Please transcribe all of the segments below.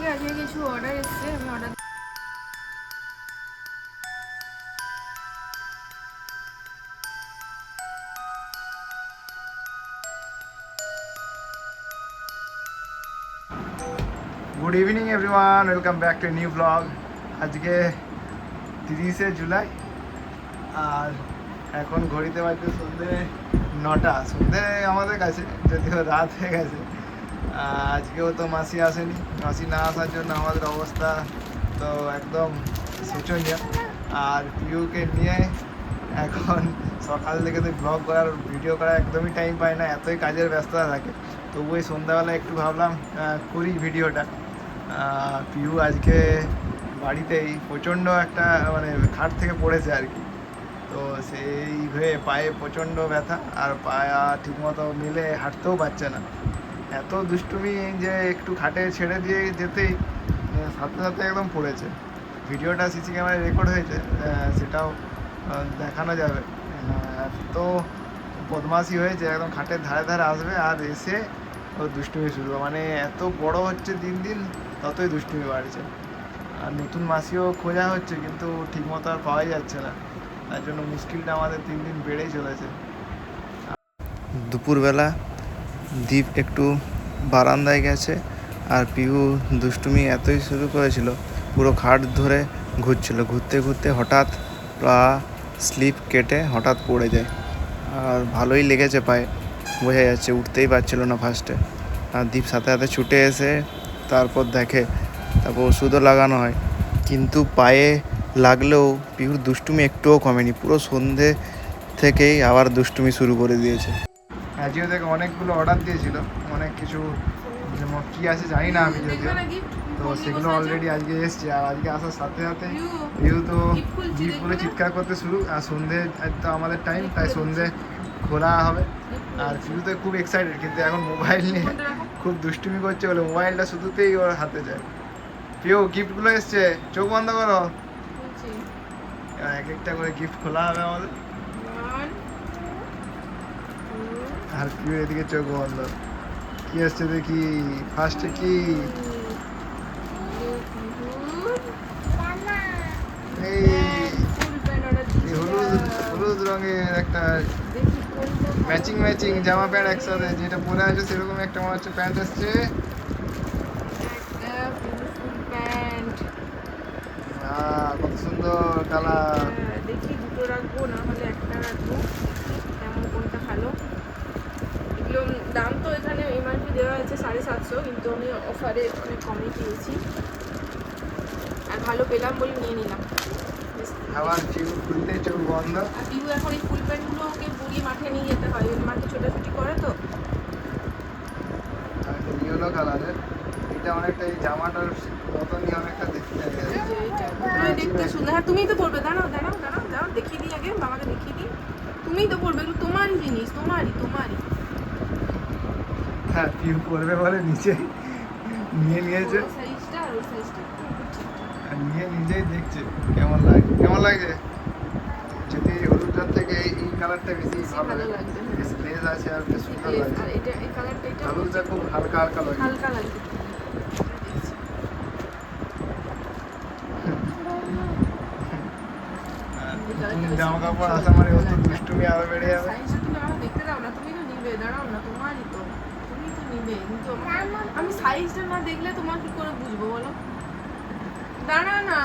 থেকে আজকে কিছু অর্ডার এসছে, আমি order good evening everyone welcome back to new blog আজকে তিরিশে জুলাই, আর এখন ঘড়িতে বাজছে সন্ধে নটা। সন্ধে আমাদের কাছে, যদিও রাত হয়ে গেছে। আজকেও তো মাসি আসেনি। মাসি না আসার জন্য আমাদের অবস্থা তো একদম শোচনীয়। আর পিউকে নিয়ে এখন সকাল থেকে তো ব্লগ করার ভিডিও করার একদমই টাইম পাই না, এতই কাজের ব্যস্ততা থাকে। তবু এই সন্ধ্যাবেলা একটু ভাবলাম করি ভিডিওটা পিউ আজকে বাড়িতেই প্রচণ্ড একটা মানে খাট থেকে পড়েছে আর কি। তো সেই হয়ে পায়ে প্রচণ্ড ব্যথা, আর পায়া ঠিকমতো মিলে হাঁটতেও পারছে না। এত দুষ্টুমি যে একটু খাটে ছেড়ে দিয়ে যেতেই সাথে সাথে একদম পড়েছে। ভিডিওটা সিসি ক্যামেরায় রেকর্ড হয়েছে সেটাও দেখানো যাবে। আহ, তো বদমাশি হয়েছে একদম খাটের ধারে ধারে আসবে আর এসে ও দুষ্টুমি শুরু মানে এত বড় হচ্ছে দিন দিন ততই দুষ্টুমি বাড়ছে। আর নতুন মাসিও খোঁজা হচ্ছে কিন্তু ঠিকমতো আর পাওয়াই যাচ্ছে না। তার জন্য মুশকিলটা আমাদের দিন দিন বেড়েই চলেছে। দুপুরবেলা দ্বীপ একটু বারান্দায় গেছে আর পিহু দুষ্টুমি এতই শুরু করেছিল, পুরো খাট ধরে ঘুরছিল। ঘুরতে ঘুরতে হঠাৎ পা স্লিপ কেটে হঠাৎ পড়ে যায়। আর ভালোই লেগেছে পায়ে। বোঝা যাচ্ছে উঠতেই পারছিল না ফার্স্টে আর দ্বীপ সাথে সাথে ছুটে এসে তারপর দেখে, তারপর ওষুধও লাগানো হয়। কিন্তু পায়ে লাগলেও পিহুর দুষ্টুমি একটুও কমেনি। পুরো সন্ধে থেকেই আবার দুষ্টুমি শুরু করে দিয়েছে। আজিও থেকে অনেকগুলো অর্ডার দিয়েছিল। অনেক কিছু যেমন কি আছে জানি না আমি যদিও। তো সেগুলো অলরেডি আজকে এসছে। আর আজকে আসার সাথে সাথে পিহু তো জিপ বলে চিৎকার করতে শুরু। আর সন্ধে আজ তো আমাদের টাইম তাই সন্ধে খোলা হবে। আর পিহু তো খুব এক্সাইটেড কিন্তু এখন মোবাইল নিয়ে খুব দুষ্টুমি করছে বলে মোবাইলটা শুধুতেই ওর হাতে যায়। পিউ গিফটগুলো এসছে। চোখ বন্ধ করো। এক একটা করে গিফট খোলা হবে আমাদের। আর কিউর এদিকে চোখ বন্ধ। কি আসছে দেখি? ফার্স্টে কি? এই হলুদ হলুদ রঙের একটা। ম্যাচিং ম্যাচিং জামা প্যান্ট একসাথে, যেটা পরে আছে সেরকম একটা মনে হচ্ছে প্যান্ট আসছে একটা beautiful প্যান্ট আহ, কত সুন্দর কালার হ্যাঁ, দেখি দুটো রাখব না হলে একটা রাখব কেমন কোনটা ভালো এগুলো দাম তো এখানে এমআরপি দেওয়া আছে সাড়ে আমি অফারে অনেক কমে পেয়েছি। আর ভালো পেলাম বলে নিয়ে নিলাম। আবার চিউ খুলতে চোখ বন্ধ। আর এখন এই ফুল প্যান্টগুলো ওকে পরিয়ে মাঠে নিয়ে যেতে হয়। ওই মাঠে ছোটাছুটি করে তো। ইয়েলো কালারের এটা অনেকটা এই জামাটার মতনই অনেকটা দেখতে যে এইটা দেখতে সুন্দর। হ্যাঁ তুমিই তো দাঁড়াও দাঁড়াও দাঁড়াও দাঁড়াও দেখিয়ে দিই আগে বাবাকে দেখিয়ে দিই। তুমিই তো এগুলো তোমারই জিনিস তোমারই তোমারই। হ্যাঁ পিউ করবে বলে নিচে। নিয়ে নিয়েছে। আর নিয়ে নিজেই দেখছে কেমন লাগে। কেমন লাগে? যদি হলুদটার থেকে এই কালারটা বেশি ভালো লাগে। হ্যাঁ। বেশ গ্লেজ আছে আর বেশ সুন্দর লাগে। হলুদটা খুব হালকা হালকা লাগে। হালকা আর নতুন জামা কাপড় আসা মানে ওর তো দুষ্টুমি আরও বেড়ে যাবে। দেখতে দাও না তুমি নিবে দাঁড়াও না তোমারই তো তুমি তো। নিবে কিন্তু আমি সাইজটা না দেখলে তোমার কি করে বুঝব বলো? দাঁড়া না।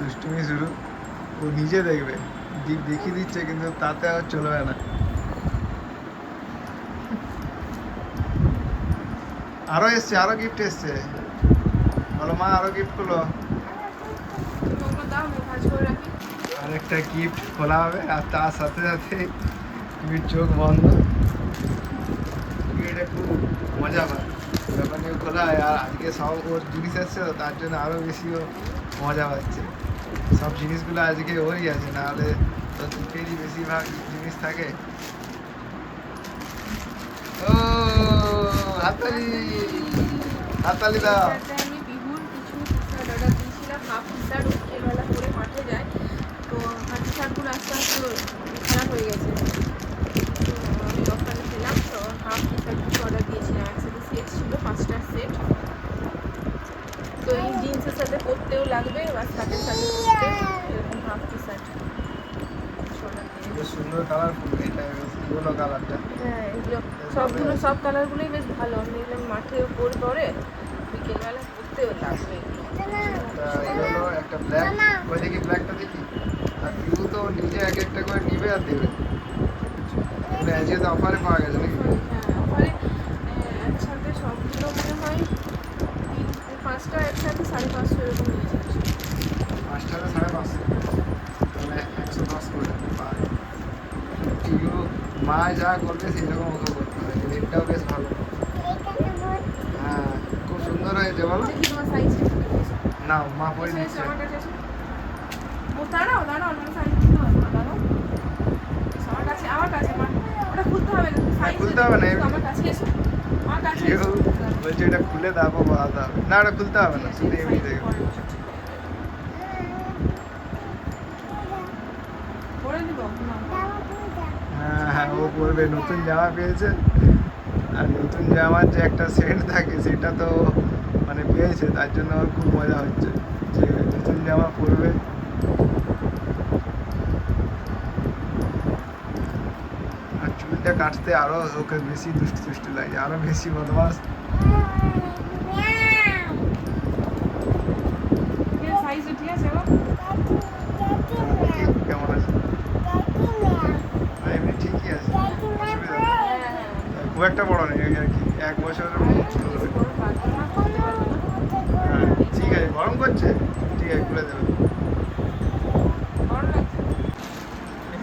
দুষ্টুমি শুরু। ও নিজে দেখবে। দিক দেখিয়ে দিচ্ছে কিন্তু তাতে আর চলবে না। আরও এসছে আরও গিফট এসছে। বলো মা আরও গিফটগুলো আরেকটা গিফট খোলা হবে আর তার সাথে সাথে তুমি চোখ বন্ধ। মজা পায়। যখন এ খোলা হয়। আর আজকে সব ওর জিনিস এসছে তো, তার জন্য আরও বেশি মজা পাচ্ছে। সব জিনিসগুলো আজকে ওরই আছে নাহলে তো দুটোরই বেশিরভাগ জিনিস থাকে। ও হাতালি হাতালি দাও। হাফ শার্ট বিকেলবেলা পরে মাঠে যায়। তো হাফ শার্টগুলো আস্তে আস্তে খারাপ হয়ে গেছে তো আমি অফারে পেলাম তো হাফ টি শার্ট কিছু অর্ডার দিয়েছিলাম একসাথে সেট ছিল পাঁচটা সেট তো এই জিন্সের সাথে পরতেও লাগবে বা শার্টের সাথে পরতে এরকম হাফ টি শার্ট সুন্দর কালারফুল এটা ইয়েলো কালারটা হ্যাঁ এগুলো সবগুলো সব কালারগুলোই বেশ ভালো। আমি দেখলাম মাঠেও পরে পরে বিকেলবেলা পরতেও লাগবে। এগুলো একটা একটা ব্ল্যাক ওই দেখি ব্ল্যাকটা দেখি? আর তো নিজে এক একটা করে নিবে আর দেবে। এগুলো অফারে পাওয়া গেছে নাকি হ্যাঁ ওখানে আহ, একসাথে সবগুলো মনে হয় পাঁচটা একসাথে সাড়ে পাঁচশো এরকম নিয়ে যাচ্ছে। পাঁচটাতে সাড়ে পাঁচশো? একশো দশ করে পিউ মা যা করবে সেই রকম ওকে করতে হবে রেটটাও বেশ ভালো। হ্যাঁ খুব সুন্দর হয়েছে বলো। না মা পরে। ও দাঁড়াও দাঁড়াও আমার সাইজ খুলতে হবে না দাঁড়াও। আমার কাছে আমার কাছে ওটা খুলতে হবে না সাইজ খুলতে হবে না। আমার কাছে এসো আমার কাছে পিউ এসো বলছে এটা খুলে দাবো বাধা হবে না ওটা খুলতে হবে না শুধু এমনি না। হ্যাঁ হ্যাঁ ও পরবে। নতুন জামা পেয়েছে। আর নতুন জামার যে একটা সেন্ট থাকে সেটা তো মানে পেয়েছে তার জন্য ওর খুব মজা হচ্ছে। যে নতুন জামা পরবে। আর চুলটা কাটতে আরও ওকে বেশি দুষ্টু দুষ্টু লাগে আরও বেশি বদমাস হ্যাঁ খুব একটা বড় নেই আর কি। এক বছরের হ্যাঁ ঠিক আছে, গরম করছে? ঠিক আছে, খুলে দেবে।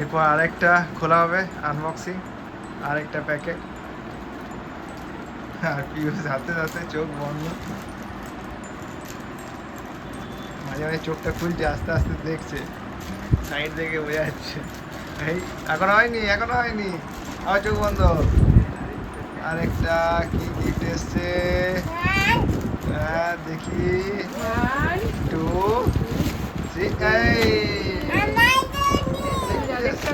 এরপর আরেকটা খোলা হবে আনবক্সিং আরেকটা প্যাকেট আর পিউষ হাতে হাতে চোখ বন্ধ। মাঝে মাঝে চোখটা খুলছে, আস্তে আস্তে দেখছে। সাইড থেকে বোঝা যাচ্ছে। এই, এখন হয়নি, এখনও হয়নি। আবার চোখ বন্ধ। আরেকটা কি গিফট এসছে? হ্যাঁ দেখি। টু থ্রি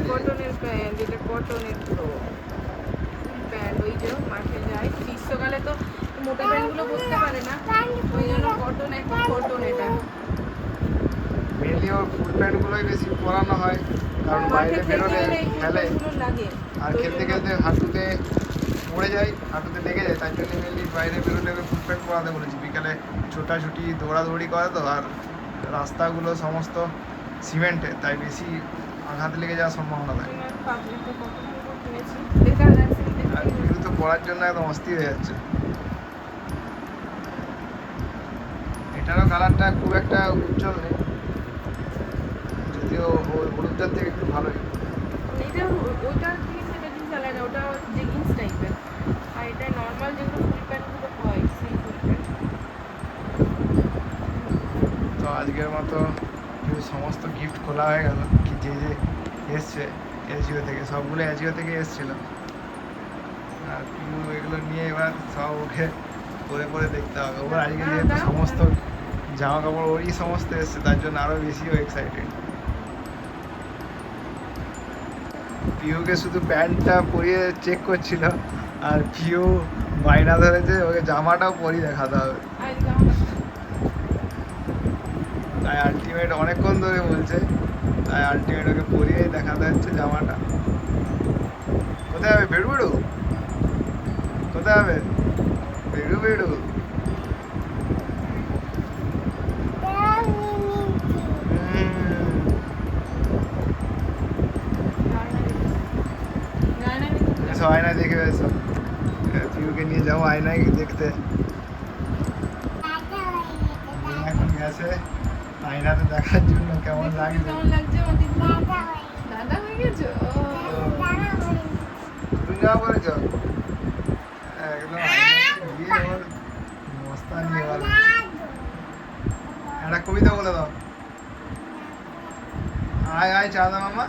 কটনের প্যান্ট যেটা কটনের প্যান্ট ওই যে মাঠে যায়। গ্রীষ্মকালে তো মোটা প্যান্টগুলো পরতে পারে না। ওই জন্য কটন একদম কটন এটা। মেনলি ওর ফুল প্যান্টগুলোই বেশি পরানো হয় কারণ বাইরে বেরোলে খেলে। আর খেলতে খেলতে হাঁটুতে পড়ে যায় হাঁটুতে লেগে যায় তার জন্য মেনলি বাইরে বেরোলে ওকে ফুল প্যান্ট পরাতে বলেছি। বিকালে ছোটাছুটি দৌড়াদৌড়ি করে তো আর রাস্তাগুলো সমস্ত সিমেন্টে তাই বেশি আঘাত লেগে যাওয়ার সম্ভাবনা থাকে এগুলো তো পড়ার জন্য একদম অস্থির হয়ে যাচ্ছে। এটারও কালারটা খুব একটা উজ্জ্বল নেই। যদিও হলুদটার থেকে একটু ভালোই। এটা সেটা জিনিস আলাদা ওটা জেগিংস টাইপের আর এটা নর্মাল যেগুলো ফুল প্যান্টগুলো হয় সেই ফুল প্যান্ট তো আজকের মতো সমস্ত গিফট খোলা হয়ে গেল কি যে যে এসছে এসজিও থেকে সবগুলো এসজিও থেকে এসছিল। আর পিউ এগুলো নিয়ে এবার সব ওকে পরে পরে দেখতে হবে। ওর আজকে যেহেতু সমস্ত জামা কাপড় ওরই সমস্ত এসছে তার জন্য আরও বেশিও এক্সাইটেড পিউকে শুধু প্যান্টটা পরিয়ে চেক করছিল আর পিউ বায়না ধরেছে ওকে জামাটাও পরিয়ে দেখাতে হবে আর এদিকে আমার কাছে তাই আলটিমেট অনেকক্ষণ ধরে বলছে। তাই আলটিমেট ওকে পরিয়ে দেখাতে হচ্ছে জামাটা। কোথায় হবে? বেড়ু বেড়ু কোথায় হবে? বেড়ু বেড়ু এসো আয়নায় দেখে এসো পিউকে নিয়ে যাব আয়নায় দেখতে। এখন গেছে। আয়নাতে দেখার জন্য কেমন লাগে কেমন লাগছে? দাদা হয়ে গেছো? তুমি যাওয়া বলেছ। একদম। মস্তানি এবার একটা কবিতা বলে দাও। আয় আয় চাঁদা মামা।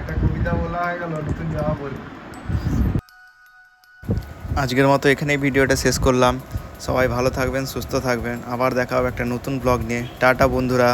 একটা কবিতা বলা হয়ে গেল, নতুন জামা আজকের মতো এখানেই ভিডিওটা শেষ করলাম। সবাই ভালো থাকবেন, সুস্থ থাকবেন। আবার দেখা হবে একটা নতুন ব্লগ নিয়ে। টাটা বন্ধুরা।